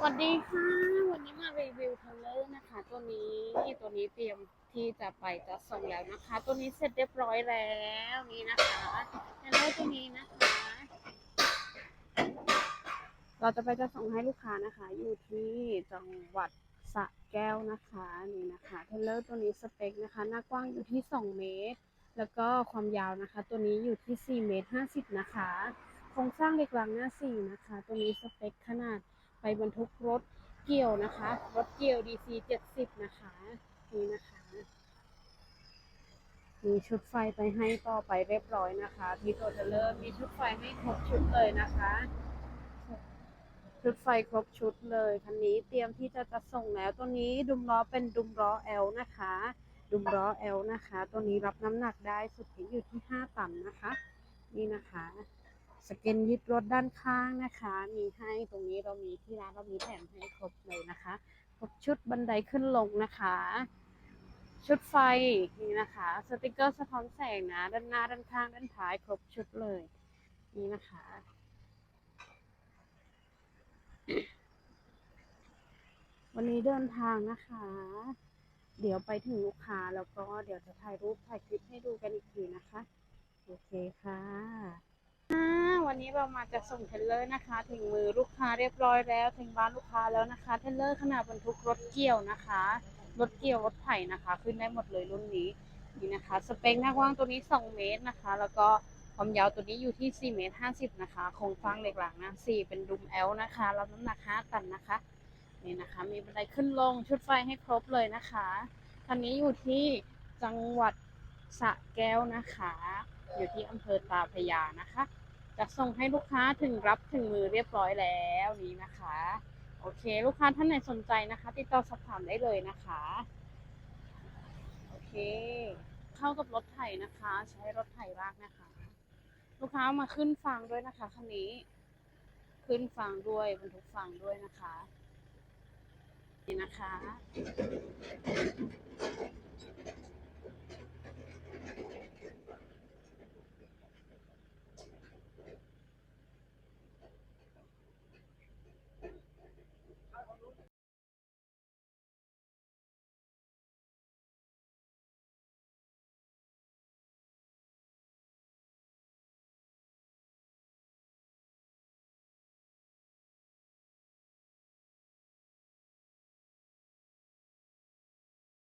สวัสดีค่ะ วันนี้มารีวิวเทเลอร์นะคะ ตัวนี้ตัวนี้เตรียมที่จะไปจะส่งแล้วนะคะ ตัวนี้เสร็จเรียบร้อยแล้วนี่นะคะเทเลอร์ตัวนี้นะคะ เราจะไปจะส่งให้ลูกค้านะคะ อยู่ที่จังหวัดสระแก้วนะคะนี่นะคะเทเลอร์ตัวนี้สเปคนะคะ หน้ากว้างอยู่ที่ 2 เมตร แล้วก็ความยาวนะคะ ตัวนี้อยู่ที่4เมตร50 นะคะโครงสร้างเหล็กรางหน้า4นะคะ ตัวนี้สเปคขนาด ไปบรรทุกรถเกี่ยวนะคะ รถเกี่ยว DC 70 นะคะนี่นะคะ มีชุดไฟไปให้ต่อไปเรียบร้อยนะคะพี่โตเทเลอร์มีชุดไฟให้ครบชุดเลยนะคะ ชุดไฟครบชุดเลยคันนี้เตรียมที่จะจะส่งแล้วตัวนี้ดุมล้อเป็นดุมล้อ L นะคะ ดุมล้อ L นะคะ ตัวนี้รับน้ำหนักได้สุดที่อยู่ที่ 5 ตันนะคะ นี่นะคะ สก็นยึดรถด้านข้างนะคะ มีให้ตรงนี้เรามีที่ร้านเรามีแถมให้ครบเลยนะคะครบชุดบันไดขึ้นลงนะคะ ชุดไฟนี่นะคะ สติกเกอร์สะท้อนแสงนะด้านหน้าด้านข้างด้านท้ายครบชุดเลย นี่นะคะ วันนี้เดินทางนะคะ เดี๋ยวไปถึงลูกค้าแล้วก็เดี๋ยวจะถ่ายรูปถ่ายคลิปให้ดูกันอีกทีนะคะ โอเคค่ะ วันนี้เรามาจะส่งเทเลอร์นะคะ ถึงมือลูกค้าเรียบร้อยแล้ว ถึงบ้านลูกค้าแล้วนะคะ เทเลอร์ขนาดบรรทุกรถเกี่ยวนะคะ รถเกี่ยวรถไถนะคะ ขึ้นได้หมดเลยรุ่นนี้นี่นะคะ สเปคหน้ากว้างตัวนี้ 2 เมตรนะคะ แล้วก็ความยาวตัวนี้อยู่ที่ 4 เมตร 50 นะคะ โครงสร้างเหล็กหลังนะ4เป็นดุม L นะคะ รับน้ำหนัก 5 ตันนะคะ นี่นะคะ มีบันไดขึ้นลง ชุดไฟให้ครบเลยนะคะคันนี้อยู่ที่จังหวัดสระแก้วนะคะ อยู่ที่อำเภอตาพยานะคะ จะส่งให้ลูกค้าถึงรับถึงมือเรียบร้อยแล้วนี้นะคะ โอเค ลูกค้าท่านไหนสนใจนะคะ ติดต่อสอบถามได้เลยนะคะ โอเค เข้ากับรถไถนะคะ ใช้รถไถรากนะคะ ลูกค้ามาขึ้นฟังด้วยนะคะคันนี้ ขึ้นฟังด้วยบรรทุกฟังด้วยนะคะนี่นะคะ